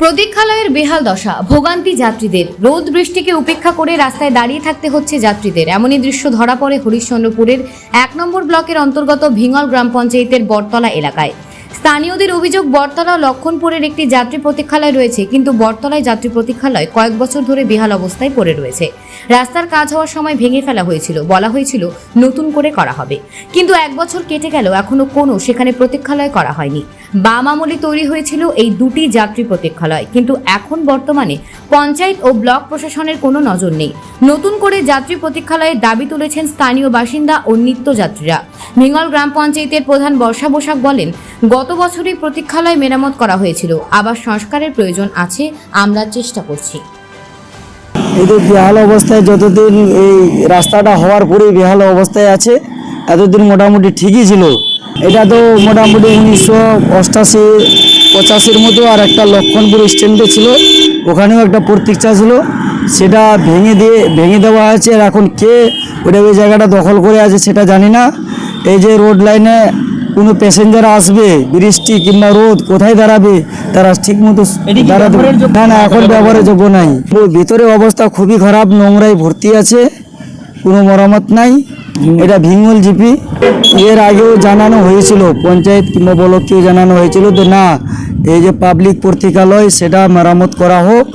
প্রতীক্ষালয়ের বেহাল দশা, ভোগান্তি যাত্রীদের। রোদ বৃষ্টিকে উপেক্ষা করে রাস্তায় দাঁড়িয়ে থাকতে হচ্ছে যাত্রীদের। এমনই দৃশ্য ধরা পড়ে হরিশ্চন্দ্রপুরের এক নম্বর ব্লকের অন্তর্গত ভিঙল গ্রাম পঞ্চায়েতের বটতলা এলাকায়। স্থানীয়দের অভিযোগ, বটতলা লক্ষণপুরের একটি যাত্রী প্রতীক্ষালয় রয়েছে, কিন্তু বটতলায় যাত্রী প্রতীক্ষালয় কয়েক বছর ধরে বেহাল অবস্থায় পড়ে রয়েছে। রাস্তার কাজ হওয়ার সময় ভেঙে ফেলা হয়েছিল। বলা হয়েছিল, নতুন করে করা হবে। কিন্তু এক বছর কেটে গেল, এখনও কোনো সেখানে প্রতীক্ষালয় করা হয়নি। বাম আমলে তৈরি হয়েছিল এই দুটি যাত্রী প্রতীক্ষালয়। কিন্তু এখন বর্তমানে পঞ্চায়েত ও ব্লক প্রশাসনের কোনো নজর নেই। নতুন করে যাত্রী প্রতীক্ষালয়ের দাবি তুলেছেন স্থানীয় বাসিন্দা ও নিত্যযাত্রীরা। মিঙ্গল গ্রাম পঞ্চায়েতের প্রধান বর্ষা বসাক বলেন, গত বছরই প্রতীক্ষালয় মেরামত করা হয়েছিল। আবার সংস্কারের প্রয়োজন আছে, আমরা চেষ্টা করছি। তো বেহাল অবস্থায় যতদিন এই রাস্তাটা হওয়ার পরেই বেহাল অবস্থায় আছে, এতদিন মোটামুটি ঠিকই ছিল। এটা তো মোটামুটি উনিশশো অষ্টাশি, পঁচাশির মতো আর একটা লক্ষণপুর স্ট্যান্ডে ছিল। ওখানেও একটা প্রতীক্ষা ছিল। সেটা ভেঙে দিয়ে, ভেঙে দেওয়া হয়েছে আর এখন কে ওটা ওই জায়গাটা দখল করে আছে সেটা জানি না। এই যে রোড লাইনে কোনো প্যাসেঞ্জার আসবে বৃষ্টি কিংবা রোদ কোথায় দাঁড়াবে? তারা ঠিক মতো দাঁড়াতে না না এখন ব্যবহারের যোগ্য? নাই। ভিতরে অবস্থা খুবই খারাপ নোংরায় ভর্তি আছে কোনো মরামত নাই। এটা ভিঙ্গল জিপি। এর আগেও জানানো হয়েছিল পঞ্চায়েত কিংবা ব্লককেও জানানো হয়েছিল যে না এই যে পাবলিক পত্রিকালয় সেটা মেরামত করা হোক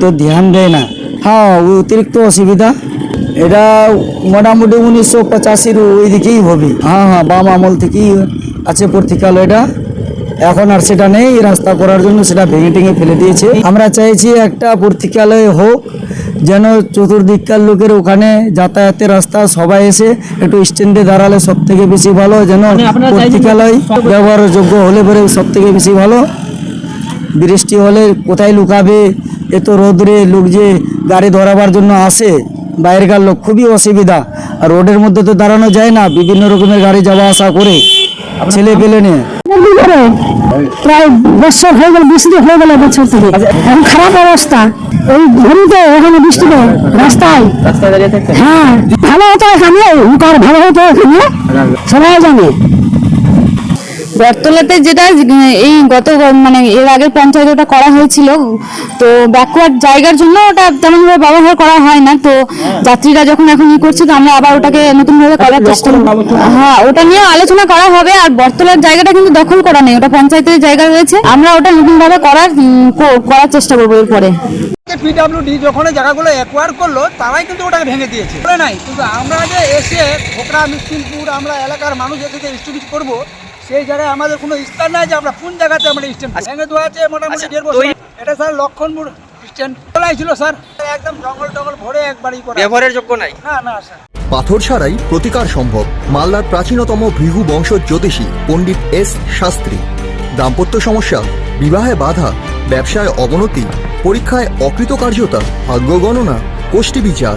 তো ধ্যান দেয় না। হ্যাঁ অতিরিক্ত অসুবিধা। এটা মোটামুটি উনিশশো পঁচাশির ওই দিকেই হবে। হ্যাঁ হ্যাঁ বাম আমল থেকেই আছে পত্রিকালয়টা এখন আর সেটা নেই রাস্তা করার জন্য সেটা ভেঙে টেঙে ফেলে দিয়েছে। আমরা চাইছি একটা পত্রিকালয় হোক যেন চতুর্দিককার লোকের ওখানে যাতায়াতের রাস্তা সবাই এসে একটু স্ট্যান্ডে দাঁড়ালে সব থেকে বেশি ভালো যেন পত্রিকালয় ব্যবহারের যোগ্য হলে পরে সব থেকে বেশি ভালো। বৃষ্টি হলে কোথায় লুকাবে? এত রোদরে লোক যে গাড়ি ধরাবার জন্য আসে বাইরেকার লোক খুবই অসুবিধা। আর রোডের মধ্যে তো দাঁড়ানো যায় না বিভিন্ন রকমের গাড়ি যাওয়া আসা করে ছেলে পেলে নিয়ে। প্রায় বছর হয়ে গেল বৃষ্টি হয়ে গেল বছর থেকে। এখন খারাপ অবস্থা। এই ঘড়িতে ওখানে বৃষ্টি নেই রাস্তায়। হ্যাঁ ভালো হতো এখানে ভালো হতো এখানে। সবাই জানে। বটতলাতে যেটা এই গত মানে এর আগে পঞ্চায়েত ওটা করা হয়েছিল। তো ব্যাকওয়ার্ড জায়গার জন্য ওটা তেমনভাবে ব্যবহার করা হয় না। তো যাত্রীরা যখন এখন ই করছে তো আমরা আবার ওটাকে নতুনভাবে করার চেষ্টা করব। হ্যাঁ ওটা নিয়ে আলোচনা করা হবে আর বটতলার জায়গাটা কিন্তু দখল করা নেই। ওটা পঞ্চায়েতের জায়গা রয়েছে। আমরা ওটা নতুনভাবে করার কো- করার চেষ্টা করব এরপরে। পিডাব্লিউডি যখন এই জায়গাগুলো অ্যাকোয়ার করল তারাই কিন্তু ওটাকে ভেঙে দিয়েছে। বলে নাই। কিন্তু আমরা যে এসে খোকরা মিসকিনপুর আমরা এলাকার মানুষ এসে যে স্টুডিজ করব সেই জায়গায় আমাদের কোনো স্থান নাই যে আমরা কোন জায়গাতে আমরা স্ট্যান্ড ভেঙে দেওয়া আছে মোটামুটি দেড় বছর এটা স্যার লক্ষণপুর স্ট্যান্ড তোলাই ছিল স্যার। একদম জঙ্গল টঙ্গল ভরে একবারই করা। ব্যবহারের যোগ্য নাই। না না স্যার। পাথর ছাড়াই প্রতিকার সম্ভব। মালদার প্রাচীনতম ভৃহু বংশ জ্যোতিষী পণ্ডিত এস শাস্ত্রী। দাম্পত্য সমস্যা বিবাহে বাধা ব্যবসায় অবনতি পরীক্ষায় অকৃতকার্যতা ভাগ্য গণনা গোষ্ঠী বিচার।